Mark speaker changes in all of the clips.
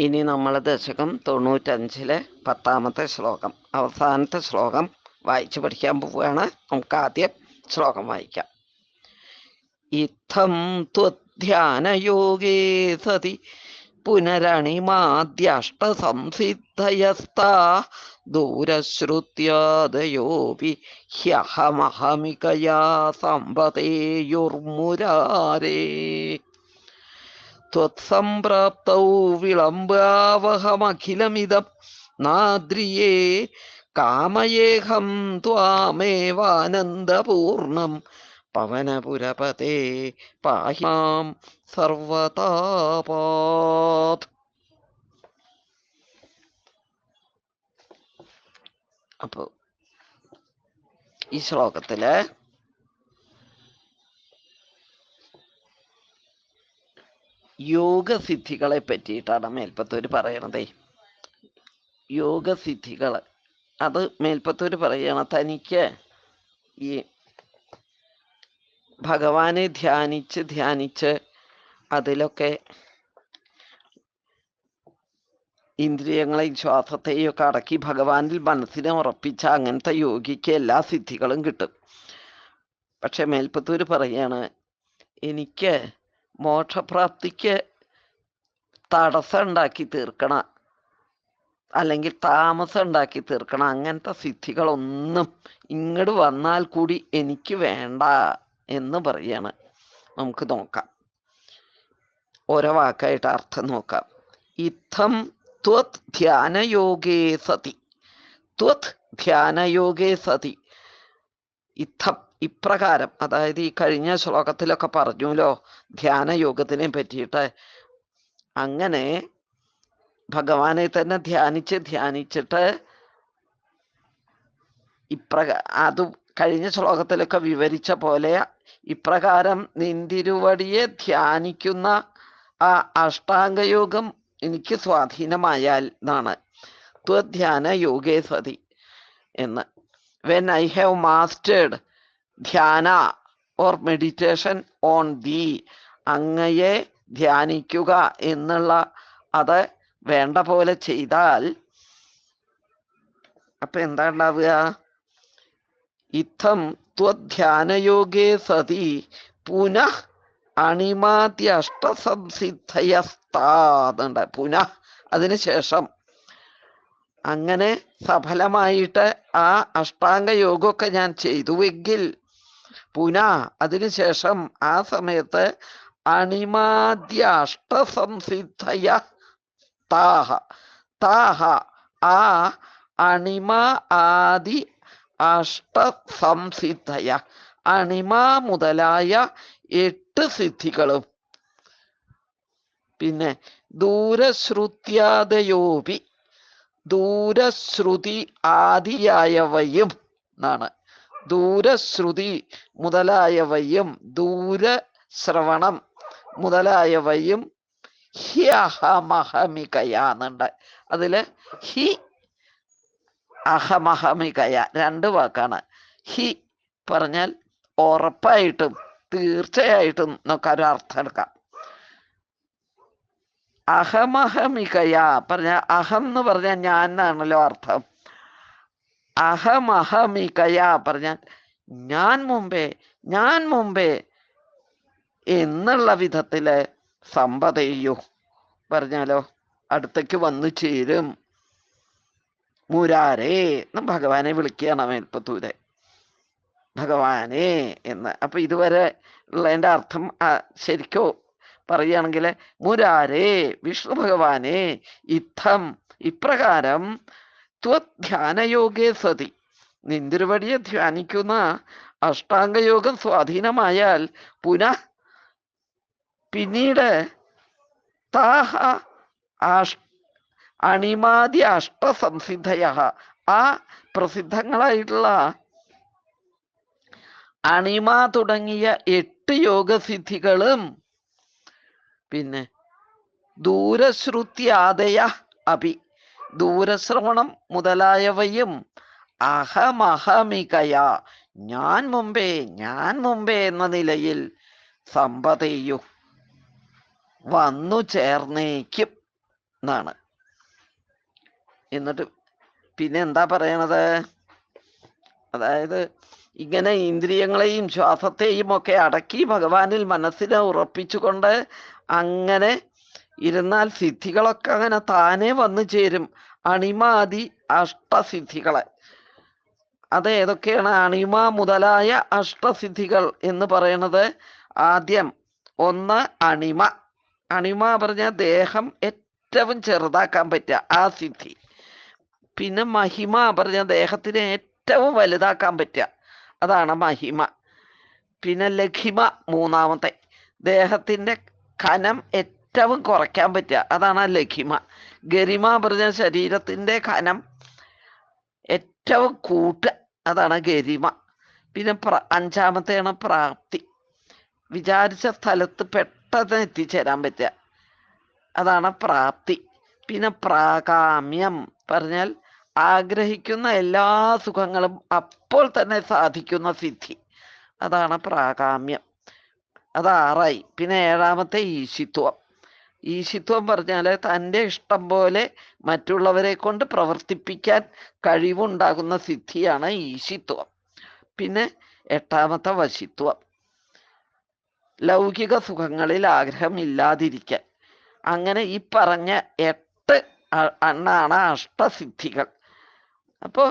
Speaker 1: ഇനി നമ്മൾ ദശകം തൊണ്ണൂറ്റഞ്ചിലെ പത്താമത്തെ ശ്ലോകം. അവസാനത്തെ ശ്ലോകം വായിച്ചു പഠിക്കാൻ പോവുകയാണ്. നമുക്ക് ആദ്യം ശ്ലോകം വായിക്കാം. ഇത്തം ത്വധ്യാനയോഗേ സതി പുനരണിമാദ്യഷ്ടസംസിദ്ധയസ്താ ദൂരശ്രുത്യാദയോപി ഹ്യഹമഹമികയാ സമ്പതേയുർമുരാരേ. त्वत्सम्प्राप्तौ विलम्बावहमखिलमिदं नाद्रिये कामयेऽहं त्वामेवानन्दपूर्णं पवनपुरपते पाहि मां സർവതാപാത് അപ്പോ ഈ ശ്ലോകത്തില് യോഗസിദ്ധികളെ പറ്റിയിട്ടാണ് മേൽപ്പത്തൂര് പറയണതേ. യോഗസിദ്ധികൾ അത് മേൽപ്പത്തൂര് പറയണ തനിക്ക് ഈ ഭഗവാനെ ധ്യാനിച്ച് ധ്യാനിച്ച് അതിലൊക്കെ ഇന്ദ്രിയങ്ങളെയും ശ്വാസത്തെയും ഒക്കെ അടക്കി ഭഗവാനിൽ മനസ്സിനെ ഉറപ്പിച്ച അങ്ങനത്തെ യോഗിക്ക് എല്ലാ സിദ്ധികളും കിട്ടും. പക്ഷെ മേൽപ്പത്തൂര് പറയാണ് എനിക്ക് മോക്ഷപ്രാപ്തിക്ക് തടസ്സം ഉണ്ടാക്കി തീർക്കണ. അല്ലെങ്കിൽ താമസം ഉണ്ടാക്കി തീർക്കണ. അങ്ങനത്തെ സിദ്ധികളൊന്നും ഇങ്ങോട്ട് വന്നാൽ കൂടി എനിക്ക് വേണ്ട എന്ന് പറയാണ്. നമുക്ക് നോക്കാം. ഓരോ വാക്കായിട്ട് അർത്ഥം നോക്കാം. ഇത്തം ത്വത് ധ്യാനയോഗേ സതി. ത്വത് ധ്യാനയോഗേ സതി. ഇത്തം ഇപ്രകാരം അതായത് ഈ കഴിഞ്ഞ ശ്ലോകത്തിലൊക്കെ പറഞ്ഞുല്ലോ ധ്യാനയോഗത്തിനെ പറ്റിയിട്ട്. അങ്ങനെ ഭഗവാനെ തന്നെ ധ്യാനിച്ച് ധ്യാനിച്ചിട്ട് ഇപ്രക അത് കഴിഞ്ഞ ശ്ലോകത്തിലൊക്കെ വിവരിച്ച പോലെ ഇപ്രകാരം നിന്തിരുവടിയെ ധ്യാനിക്കുന്ന ആ അഷ്ടാംഗയോഗം എനിക്ക് സ്വാധീനമായാൽ എന്നാണ് ത്വധ്യാന യോഗേ സതി എന്ന്. When I have mastered dhyana or meditation on the അങ്ങയെ ധ്യാനിക്കുക എന്നുള്ള അത് വേണ്ട പോലെ ചെയ്താൽ അപ്പൊ എന്താ ഉണ്ടാവുക? ഇത്തം ത്വധ്യാനയോഗേ സതി പുനഃ അണിമാതി അഷ്ടസംസിദ്ധയസ്താതുണ്ട് പുനഃ അതിനുശേഷം അങ്ങനെ സഫലമായിട്ട് ആ അഷ്ടാംഗ യോഗമൊക്കെ ഞാൻ ചെയ്തുവെങ്കിൽ പുന അതിനുശേഷം ആ സമയത്ത് അണിമാദ്യ അഷ്ടസംസിദ്ധയ താഹ. താഹ ആ അണിമ ആദി അഷ്ടസംസിദ്ധയ അണിമ മുതലായ എട്ട് സിദ്ധികളും. പിന്നെ ദൂരശ്രുത്യാദയോപി ദൂരശ്രുതി ആദിയായവയും എന്നാണ്. ദൂരശ്രുതി മുതലായവയും ദൂരശ്രവണം മുതലായവയും ഹി അഹമഹമികയാന്നുണ്ട് അതിൽ ഹി അഹമഹമികയ രണ്ട് വാക്കാണ്. ഹി പറഞ്ഞാൽ ഉറപ്പായിട്ടും തീർച്ചയായിട്ടും നമുക്ക് ഒരു അർത്ഥം എടുക്കാം. അഹമഹമികയ പറഞ്ഞ അഹം എന്ന് പറഞ്ഞാൽ ഞാൻ എന്നാണല്ലോ അർത്ഥം. അഹമഹമികയ പറഞ്ഞാൽ ഞാൻ മുമ്പേ ഞാൻ മുമ്പേ എന്നുള്ള വിധത്തിൽ സമ്പതയ്യോ പറഞ്ഞാലോ അടുത്തേക്ക് വന്നു ചേരും. മുരാരേ എന്ന് ഭഗവാനെ വിളിക്കുകയാണ് മേൽപ്പത്തൂരെ ഭഗവാനെ എന്ന്. അപ്പൊ ഇതുവരെ ഉള്ളതിന്റെ അർത്ഥം ശരിക്കോ പറയുകയാണെങ്കിൽ മുരാരേ വിഷ്ണു ഭഗവാനെ ഇത്തം ഇപ്രകാരം ത്വധ്യാനയോഗേ സതി. നിന്തിരുവടിയെ ധ്യാനിക്കുന്ന അഷ്ടാംഗയോഗം സ്വാധീനമായാൽ പുനഃ പിന്നീട് താഹ അണിമാതി അഷ്ടസംസിദ്ധയ. ആ പ്രസിദ്ധങ്ങളായിട്ടുള്ള അണിമ തുടങ്ങിയ എട്ട് യോഗസിദ്ധികളും പിന്നെ ദൂരശ്രുത്യാദയ അഭി ദൂരശ്രവണം മുതലായവയും അഹമഹമികയ. ഞാൻ മുമ്പേ ഞാൻ മുമ്പേ എന്ന നിലയിൽ സമ്പതയു വന്നു ചേർന്നേക്കും എന്നാണ്. എന്നിട്ട് പിന്നെ എന്താ പറയണത്? അതായത് ഇങ്ങനെ ഇന്ദ്രിയങ്ങളെയും ശ്വാസത്തെയും ഒക്കെ അടക്കി ഭഗവാനിൽ മനസ്സിനെ ഉറപ്പിച്ചുകൊണ്ട് അങ്ങനെ ഇരുന്നാൽ സിദ്ധികളൊക്കെ അങ്ങനെ താനെ വന്നു ചേരും. അണിമാതി അഷ്ടസിദ്ധികളെ. അത് ഏതൊക്കെയാണ് അണിമ മുതലായ അഷ്ടസിദ്ധികൾ എന്ന് പറയുന്നത്? ആദ്യം ഒന്ന് അണിമ. അണിമ പറഞ്ഞ ദേഹം ഏറ്റവും ചെറുതാക്കാൻ പറ്റുക ആ സിദ്ധി. പിന്നെ മഹിമ പറഞ്ഞ ദേഹത്തിനെ ഏറ്റവും വലുതാക്കാൻ പറ്റുക അതാണ് മഹിമ. പിന്നെ ലഘിമ മൂന്നാമത്തെ. ദേഹത്തിന്റെ കനം ഏറ്റവും കുറയ്ക്കാൻ പറ്റുക. അതാണ് ലഘിമ. ഗരിമ പറഞ്ഞ ശരീരത്തിന്റെ കനം ഏറ്റവും കൂട്ടുക അതാണ് ഗരിമ. പിന്നെ പ്ര അഞ്ചാമത്തെയാണ് പ്രാപ്തി. വിചാരിച്ച സ്ഥലത്ത് പെട്ടെന്ന് എത്തിച്ചേരാൻ പറ്റുക. അതാണ് പ്രാപ്തി. പിന്നെ പ്രാകാമ്യം. പറഞ്ഞാൽ ആഗ്രഹിക്കുന്ന എല്ലാ സുഖങ്ങളും അപ്പോൾ തന്നെ സാധിക്കുന്ന സിദ്ധി. അതാണ് പ്രാകാമ്യം. അത് ആറായി. പിന്നെ ഏഴാമത്തെ ഈശിത്വം. ഈശിത്വം പറഞ്ഞാൽ തന്റെ ഇഷ്ടം പോലെ മറ്റുള്ളവരെ കൊണ്ട് പ്രവർത്തിപ്പിക്കാൻ കഴിവുണ്ടാകുന്ന സിദ്ധിയാണ് ഈശിത്വം. പിന്നെ എട്ടാമത്തെ വശിത്വം. ലൗകിക സുഖങ്ങളിൽ ആഗ്രഹം ആഗ്രഹമില്ലാതിരിക്കാൻ അങ്ങനെ ഈ പറഞ്ഞ എട്ട് അണ്ണാണ് അഷ്ടസിദ്ധികൾ. അപ്പോ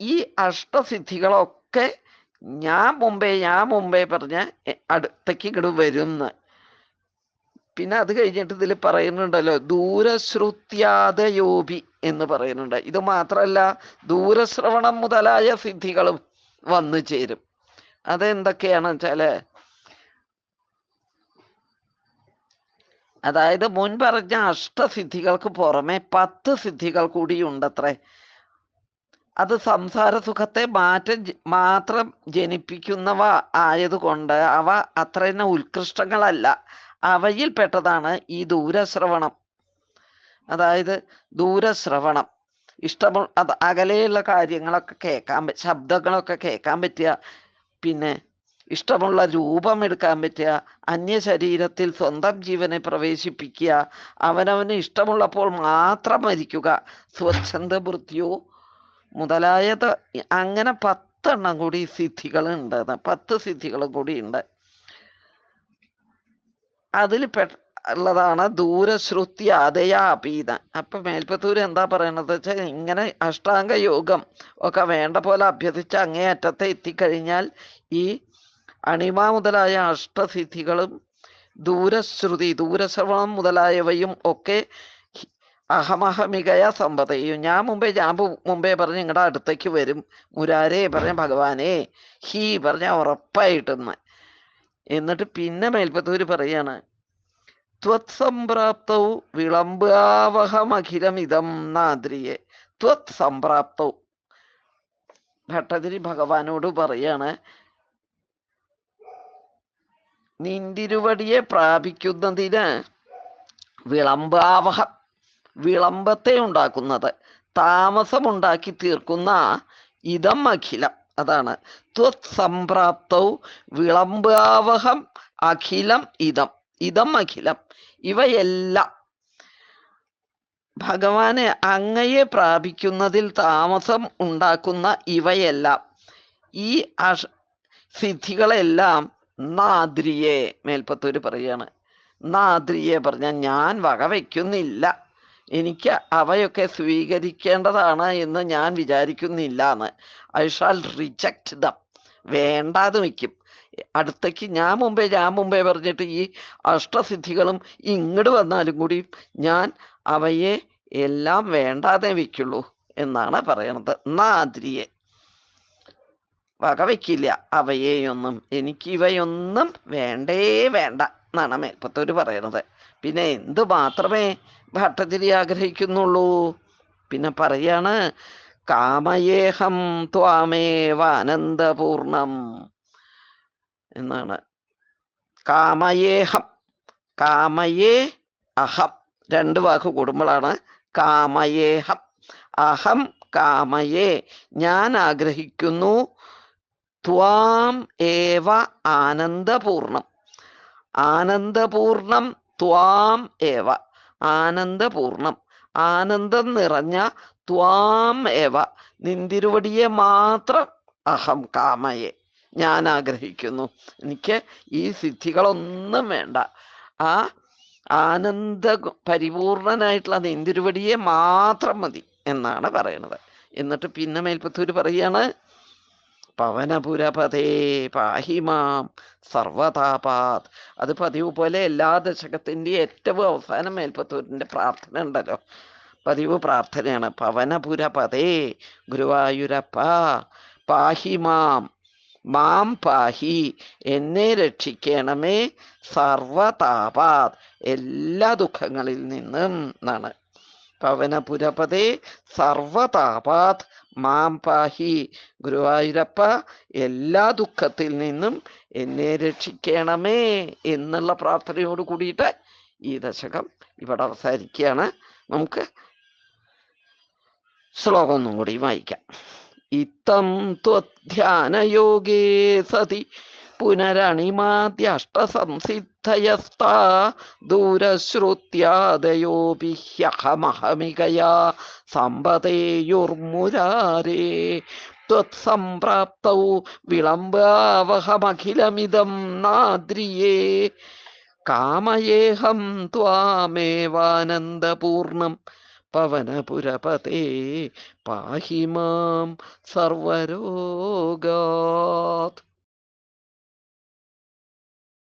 Speaker 1: ഈ അഷ്ടസിദ്ധികളൊക്കെ ഞാൻ മുമ്പേ ഞാൻ മുമ്പേ പറഞ്ഞ അടുത്തേക്ക് ഇങ്ങോട്ട് വരുന്ന്. പിന്നെ അത് കഴിഞ്ഞിട്ട് ഇതിൽ പറയുന്നുണ്ടല്ലോ ദൂരശ്രുത്യാദയോപി എന്ന് പറയുന്നുണ്ട്. ഇത് മാത്രമല്ല ദൂരശ്രവണം മുതലായ സിദ്ധികളും വന്നു ചേരും. അതെന്തൊക്കെയാണെന്ന് വെച്ചാൽ അതായത് മുൻ പറഞ്ഞ അഷ്ടസിദ്ധികൾക്ക് പുറമെ പത്ത് സിദ്ധികൾ കൂടി ഉണ്ടത്രേ. അത് സംസാര സുഖത്തെ മാറ്റം മാത്രം ജനിപ്പിക്കുന്നവ ആയതുകൊണ്ട് അവ അത്ര തന്നെ ഉത്കൃഷ്ടങ്ങളല്ല. അവയിൽപ്പെട്ടതാണ് ഈ ദൂരശ്രവണം. അതായത് ദൂരശ്രവണം. ഇഷ്ടമുള്ള അത് അകലെയുള്ള കാര്യങ്ങളൊക്കെ കേൾക്കാൻ ശബ്ദങ്ങളൊക്കെ കേൾക്കാൻ പറ്റുക. പിന്നെ ഇഷ്ടമുള്ള രൂപം എടുക്കാൻ പറ്റുക. അന്യ ശരീരത്തിൽ സ്വന്തം ജീവനെ പ്രവേശിപ്പിക്കുക. അവനവന് ഇഷ്ടമുള്ളപ്പോൾ മാത്രം മരിക്കുക. സ്വച്ഛന്ത മൃത്യു മുതലായത് അങ്ങനെ പത്തെണ്ണം കൂടി സിദ്ധികൾ ഉണ്ട് പത്ത് സിദ്ധികളും കൂടി ഉണ്ട്. അതിൽ ഉള്ളതാണ് ദൂരശ്രുതി അതയ അപീത അപ്പൊ മേൽപ്പത്തൂർ എന്താ പറയണത് വെച്ചാൽ ഇങ്ങനെ അഷ്ടാംഗ യോഗം ഒക്കെ വേണ്ട പോലെ അഭ്യസിച്ച് അങ്ങേയറ്റത്തെ എത്തിക്കഴിഞ്ഞാൽ ഈ അണിമ മുതലായ അഷ്ടസിദ്ധികളും ദൂരശ്രുതി ദൂരശ്രവണം മുതലായവയും ഒക്കെ അഹമഹമികയ സമ്പതയും ഞാൻ മുമ്പേ ഞാൻ മുമ്പേ പറഞ്ഞ് നിങ്ങളുടെ അടുത്തേക്ക് വരും. മുരാരേ പറഞ്ഞ ഭഗവാനെ ഹീ പറഞ്ഞ ഉറപ്പായിട്ടെന്ന്. എന്നിട്ട് പിന്നെ മേൽപ്പത്തൂര് പറയാണ് ത്വത്സംപ്രാപ്തൗ വിളംബാവഹമഖിലമിതം നാദ്രിയെ. ത്വത് സംപ്രാപ്തൗ ഭട്ടതിരി ഭഗവാനോട് പറയാണ് നിന്തിരുവടിയെ പ്രാപിക്കുന്നതിന് വിളംബാവഹ വിളംബത്തെ ഉണ്ടാക്കുന്നത് താമസമുണ്ടാക്കി തീർക്കുന്ന ഇതം അഖിലം അതാണ്. ത്വത് സംപ്രാപ്തൗ വിളംബാവഹം അഖിലം ഇതം. ഇതം അഖിലം. ഇവയെല്ലാം ഭഗവാനെ അങ്ങയെ പ്രാപിക്കുന്നതിൽ താമസം ഉണ്ടാക്കുന്ന ഇവയെല്ലാം. ഈ അഷ സിദ്ധികളെല്ലാം നാദ്രിയെ മേൽപ്പത്തൂര് പറയാണ് നാദ്രിയെ പറഞ്ഞ ഞാൻ വകവയ്ക്കുന്നില്ല എനിക്ക് അവയൊക്കെ സ്വീകരിക്കേണ്ടതാണ് എന്ന് ഞാൻ വിചാരിക്കുന്നില്ല എന്ന് ഐ ഷാൽ റിജക്റ്റ് ദം വേണ്ടാതെ വയ്ക്കും. അടുത്തേക്ക് ഞാൻ മുമ്പേ ഞാൻ മുമ്പേ പറഞ്ഞിട്ട് ഈ അഷ്ടസിദ്ധികളും ഇങ്ങോട്ട് വന്നാലും കൂടി ഞാൻ അവയെ എല്ലാം വേണ്ടാതെ വയ്ക്കുള്ളൂ എന്നാണ് പറയണത്. നാദ്രിയെ വകവയ്ക്കില്ല അവയെയൊന്നും എനിക്ക് ഇവയൊന്നും വേണ്ടേ വേണ്ട എന്നാണ് മേൽപ്പത്തൂര് പറയണത്. പിന്നെ എന്ത് മാത്രമേ ഭട്ടതിരി ആഗ്രഹിക്കുന്നുള്ളൂ? പിന്നെ പറയാണ് കാമയേഹം ത്വാമേവ അനന്തപൂർണം എന്നാണ്. കാമയേഹം കാമയേ അഹം രണ്ട് വാക്ക് കൂടുമ്പോഴാണ് കാമയേഹം. അഹം കാമയേ ഞാൻ ആഗ്രഹിക്കുന്നു ത്വാം ഏവ ആനന്ദപൂർണം. ആനന്ദപൂർണം ത്വാം ഏവ. ആനന്ദപൂർണം. ആനന്ദം നിറഞ്ഞ ത്വാം ഏവ. നിന്തിരുവടിയെ മാത്രം അഹം കാമയെ. ഞാൻ ആഗ്രഹിക്കുന്നു. എനിക്ക് ഈ സിദ്ധികളൊന്നും വേണ്ട. ആ ആനന്ദ പരിപൂർണനായിട്ടുള്ള നിന്തിരുവടിയെ മാത്രം മതി എന്നാണ് പറയണത്. എന്നിട്ട് പിന്നെ മേൽപ്പത്തൂര് പറയാണ് പവനപുരപതേ പാഹിമാം സർവതാപാത്. അത് പതിവ് പോലെ എല്ലാ ദശകത്തിന്റെ ഏറ്റവും അവസാനം മേൽപ്പത്തൂരിന്റെ പ്രാർത്ഥന ഉണ്ടല്ലോ. പതിവ് പ്രാർത്ഥനയാണ്. പവനപുരപതേ ഗുരുവായൂരപ്പ. പാഹിമാം മാം. പാഹി. എന്നെ രക്ഷിക്കണമേ സർവതാപാത്. എല്ലാ ദുഃഖങ്ങളിൽ നിന്നും എന്നാണ് പവനപുരപതേ സർവതാപാത്. മാം പാഹി ഗുരുവായൂരപ്പ എല്ലാ ദുഃഖത്തിൽ നിന്നും എന്നെ രക്ഷിക്കണമേ എന്നുള്ള പ്രാർത്ഥനയോട് കൂടിയിട്ട് ഈ ദശകം ഇവിടെ അവസാനിക്കുകയാണ്. നമുക്ക് ശ്ലോകം ഒന്നും കൂടി വായിക്കാം. ഇത്തം ത്വധ്യാനയോഗേ സതി പുനരണിമാദ്യഷ്ടസംസിദ്ധയസ്താ ദൂരശ്രുത്യാദയോപി ഹ്യഹമഹമികയാ സമ്പതേയുർമുരാരേ. ത്വത്സംപ്രാപ്തൗ വിളംബാവഹമഖിലമിതം നാദ്രിയേ. കാമയേഹം ത്വാമേവാനന്ദപൂർണം പവനപുരപതേ. പാഹി മാം സർവരോഗാത്.